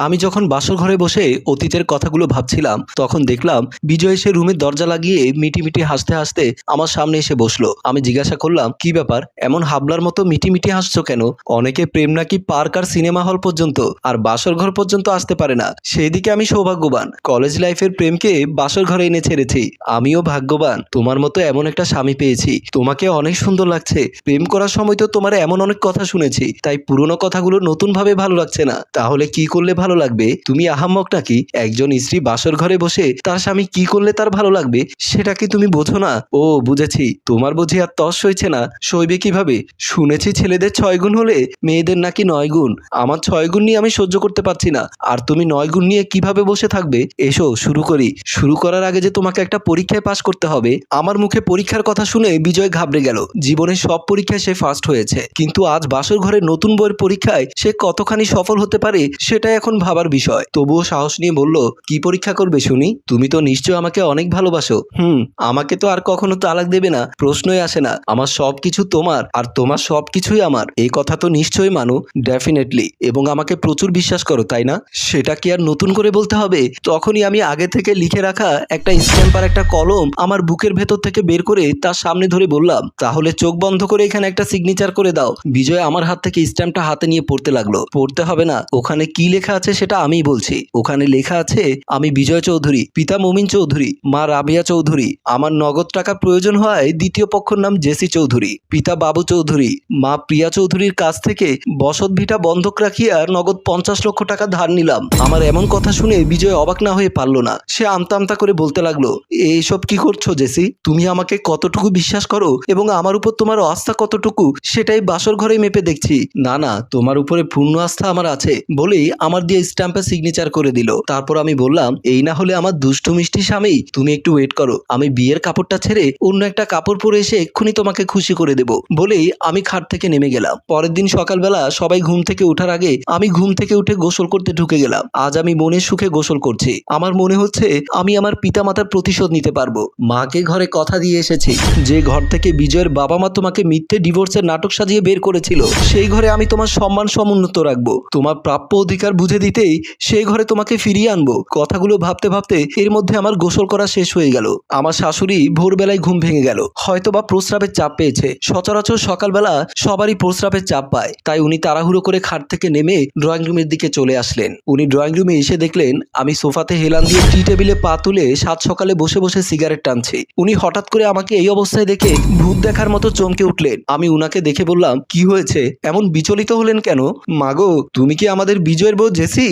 আমি যখন বাসর ঘরে বসে অতীতের কথাগুলো ভাবছিলাম, তখন দেখলাম বিজয় এসে রুমের দরজা লাগিয়ে মিটি মিটি হাসতে হাসতে আমার সামনে এসে বসল। আমি জিজ্ঞাসা করলাম, কি ব্যাপার? এমন হাবলার মতো মিটি মিটি হাসছো কেন? অনেকে প্রেম নাকি পার্ক আর সিনেমা হল পর্যন্ত, আর বাসর ঘর পর্যন্ত আসতে পারে না। সেই দিকে আমি সৌভাগ্যবান। কলেজ লাইফের প্রেমকে বাসর ঘরে এনে ছেড়েছি। আমিও ভাগ্যবান। তোমার মতো এমন একটা স্বামী পেয়েছি। তোমাকে অনেক সুন্দর লাগছে। প্রেম করার সময় তো তোমার এমন অনেক কথা শুনেছি। তাই পুরনো কথাগুলো নতুন ভাবে ভালো লাগছে না। তাহলে কি করলে ভালো লাগবে? তুমি আহাম্মক নাকি একজন স্ত্রী বাসর ঘরে বসে তার স্বামী কি করলে তার ভালো লাগবে? সেটা কি তুমি বোঝো না? ও, বুঝেছি। তোমার বুঝি আর তস সইছে না। সইবে কীভাবে? শুনেছি ছেলেদের ছয় গুণ হলে মেয়েদের নাকি নয় গুণ। আমার ছয় গুণ নিয়ে আমি সহ্য করতে পারছি না। আর তুমি নয় গুণ নিয়ে কীভাবে বসে থাকবে? এসো, শুরু করি। শুরু করার আগে যে তোমাকে একটা পরীক্ষায় পাশ করতে হবে। আমার মুখে পরীক্ষার কথা শুনে বিজয় ঘাবড়ে গেল। জীবনের সব পরীক্ষায় সে ফার্স্ট হয়েছে। কিন্তু আজ বাসর ঘরের নতুন বইয়ের পরীক্ষায় সে কতখানি সফল হতে পারে সেটা এখন ভাবার বিষয়। তবুও সাহস নিয়ে বলল, কি পরীক্ষা করবে শুনি? তুমি তো নিশ্চয় আমাকে অনেক ভালোবাসো। হুম, আমাকে তো আর কখনো তালাক দেবে না, প্রশ্নই আসে না। আমার সব কিছু তোমার, আর তোমার সব কিছুই আমার। এই কথা তো নিশ্চয়ই মানো ডেফিনেটলি এবং আমাকে প্রচুর বিশ্বাস করো, তাই না? সেটা কি আর নতুন করে বলতে হবে? তখনই আমি আগে থেকে লিখে রাখা একটা স্ট্যাম্প আর একটা কলম আমার বুকের ভেতর থেকে বের করে তার সামনে ধরে বললাম, তাহলে চোখ বন্ধ করে এখানে একটা সিগনেচার করে দাও। বিজয় আমার হাত থেকে স্ট্যাম্পটা হাতে নিয়ে পড়তে লাগল। পড়তে হবে না, ওখানে কি লেখা আছে সেটা আমি বলছি। ওখানে লেখা আছে, আমি বিজয় চৌধুরী, পিতা মমিন চৌধুরী, মা রাবিয়া চৌধুরী, আমার নগদ টাকা প্রয়োজন হয় দ্বিতীয় পক্ষের নাম জেসি চৌধুরী, পিতা বাবু চৌধুরী, মা প্রিয়া চৌধুরীর কাছ থেকে বসত ভিটা বন্ধক রাখিয়া নগদ পঞ্চাশ লক্ষ টাকা ধার নিলাম। আমার এমন কথা শুনে বিজয় অবাক না হয়ে পারল না। সে আমতা আমতা করে বলতে লাগল, এইসব কি করছ জেসি? তুমি আমাকে কতটুকু বিশ্বাস করো এবং আমার উপর তোমার আস্থা কতটুকু? সেটাই বাসর ঘরে মেপে দেখছি। না না, তোমার উপরে পূর্ণ আস্থা আমার আছে বলেই আমার দিয়ে স্ট্যাম্পে সিগনেচার করে দিল। তারপর আমি বললাম, এই না হলে আমার দুষ্টু মিষ্টি স্বামী, তুমি একটু ওয়েট করো। আমি বিয়ের কাপড়টা ছেড়ে অন্য একটা কাপড় পরে এসে এক্ষুনি তোমাকে খুশি করে দেব। বলেই আমি খাট থেকে নেমে গেলাম। পরের দিন সকালবেলা সবাই ঘুম থেকে ওঠার আগে আমি ঘুম থেকে উঠে গোসল করতে ঢুকে গেলাম। আজ আমি মনের সুখে গোসল করছি। আমার মনে হচ্ছে আমি আমার পিতামাতার প্রতিশোধ নিতে পারব। মাকে ঘরে কথা দিয়ে এসেছি। যে ঘর থেকে বিজয়ের বাবা মা তোমাকে মিথ্যে ডিভোর্সের নাটক সাজিয়ে বের করেছিল, সেই ঘরে আমি তোমার সম্মান সমুন্নত রাখব। তোমার প্রাপ্য অধিকার বুঝে দিতেই সেই ঘরে তোমাকে ফিরিয়ে আনব। কথাগুলো ভাবতে ভাবতে এর মধ্যে আমার গোসল করা শেষ হয়ে গেল। আমার শাশুড়ি ভোরবেলায় ঘুম ভেঙে গেল। হয়তো বা প্রস্রাবের চাপ পেয়েছে। সচরাচর সকালবেলা সবারই প্রস্রাবের চাপ পায়। তাই উনি তাড়াহুড়ো করে খাট থেকে নেমে ড্রয়িং রুমের দিকে চলে আসলেন। উনি ড্রয়িং রুমে এসে দেখলেন, আমি সোফাতে হেলান দিয়ে টি টেবিলে পা তুলে সাত সকালে বসে বসে সিগারেট টানছি। উনি হঠাৎ করে আমাকে এই অবস্থায় দেখে ভূত দেখার মতো চমকে উঠলেন। আমি উনাকে দেখে বললাম, কি হয়েছে? এমন বিচলিত হলেন কেন? মাগো, তুমি কি আমাদের বিজয়ের বউ জেসি